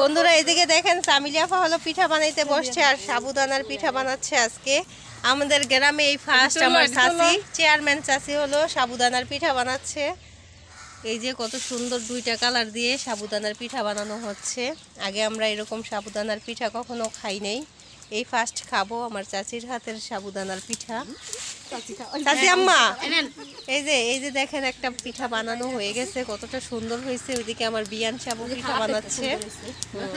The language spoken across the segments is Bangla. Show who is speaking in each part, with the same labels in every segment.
Speaker 1: বন্ধুরা এদিকে দেখেন সামিলিয়াফা হলো পিঠা বানাইতে বসছে আর সাবুদানার পিঠা বানাচ্ছে আজকে। আমাদের গ্রামে এই ফার্স্ট আমার চাচি চেয়ারম্যান চাচি হলো সাবুদানার পিঠা বানাচ্ছে। এই যে কত সুন্দর দুইটা কালার দিয়ে সাবুদানার পিঠা বানানো হচ্ছে। আগে আমরা এরকম সাবুদানার পিঠা কখনো খাই নাই। এই ফার্স্ট খাব আমার চাচির হাতের সাবুদানার পিঠা। চাচি আম্মা। এই যে এই যে দেখেন একটা পিঠা বানানো হয়ে গেছে কতটা সুন্দর হয়েছে। ওইদিকে আমার বিয়ান সাবু পিঠা বানাচ্ছে।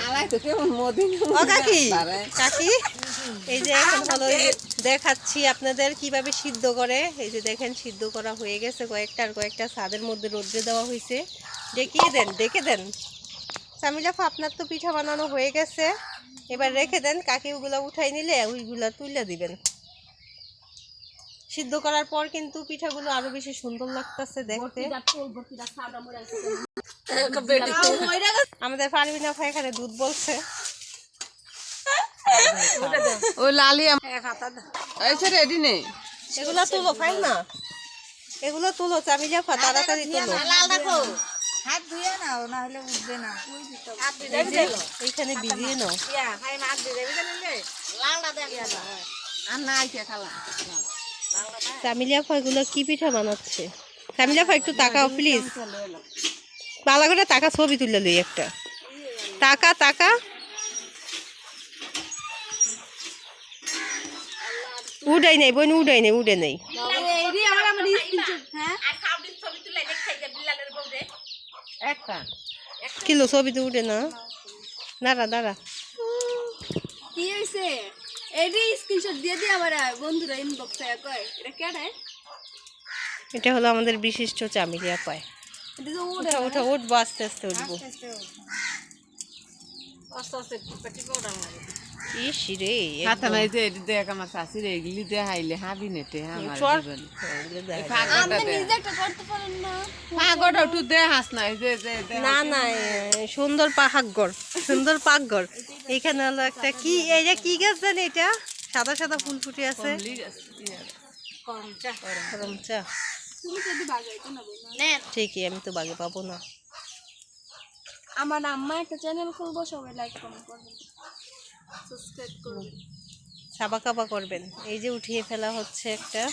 Speaker 2: হালাই তো কেমন মদিন
Speaker 1: ও কাকি কাকি এই যে এখন হলো দেখাচ্ছি আপনাদের কীভাবে সিদ্ধ করে। এই যে দেখেন সিদ্ধ করা হয়ে গেছে কয়েকটা আর কয়েকটা ছাদের মধ্যে রোদ্রে দেওয়া হয়েছে। ডেকিয়ে দেন ডেকে দেন। সামিলাফা আপনার তো পিঠা বানানো হয়ে গেছে। এবার রেখে দেন কাকি ওগুলা উঠাই নিলে ওইগুলা তুলে দিবেন। সিদ্ধ করার পর কিন্তু পিঠাগুলো আরও বেশি সুন্দর লাগতেছে দেখতে। আমাদের পারবিনা ভাই এখানে দুধ বলছে।
Speaker 2: ওই লালি এসে রেডি নেই।
Speaker 1: এগুলো তুলো ফাইন না। এগুলো তুলো চামিলিয়াফা তাড়াতাড়ি তুলো।
Speaker 3: হাত ধুয়ে নাও না। হলে উঠবে না
Speaker 1: এইখানে ভিজিয়ে নাও।
Speaker 2: আর নাই কে খালা।
Speaker 1: চামিলিয়াফা এগুলো কি পিঠা বানাচ্ছে? চামিলিয়াফা একটু তাকাও প্লিজ ভালো করে টাকা ছবি তুলে লই একটা। টাকা টাকা উড়াই নেই বোন উড়াই নেই, উড়ে নেই। কিলো ছবি তো উঠে না। দাঁড়া দাঁড়া।
Speaker 3: কি হইছে? এডি স্ক্রিনশট দিয়ে দি আমার বন্ধুরা ইনবক্সে কয় এটা কেডা
Speaker 1: এটা হলো আমাদের বিশিষ্ট চামিলিয়া
Speaker 3: কয়।
Speaker 1: উঠা উঠা উঠবো। আস্তে আস্তে উঠবো। সুন্দর সুন্দর পাকঘর এখানে হলো একটা কি এই যে কি গাছ জানি এটা? সাদা সাদা ফুল ফুটে আছে। ঠিকই আমি তো বাগে পাবো না।
Speaker 3: আমার আম্মা একটা চ্যানেল খুলবো সবাই লাইক কমেন্ট করবেন সাবস্ক্রাইব করবেন
Speaker 1: সাবা কাবা করবেন। এই যে উঠিয়ে ফেলা হচ্ছে একটা।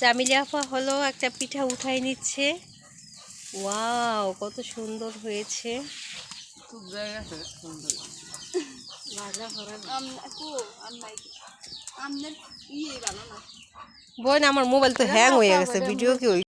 Speaker 1: চামিলিয়াফা হলো একটা পিঠা উঠাই নিচ্ছে। ওয়াও কত সুন্দর হয়েছে।
Speaker 2: খুব জায়গা আছে সুন্দর।
Speaker 3: আমনা কো আম্মাই আমনের ইয়ে
Speaker 1: বোন আমার মোবাইল তো হ্যাং হয়ে গেছে ভিডিও কি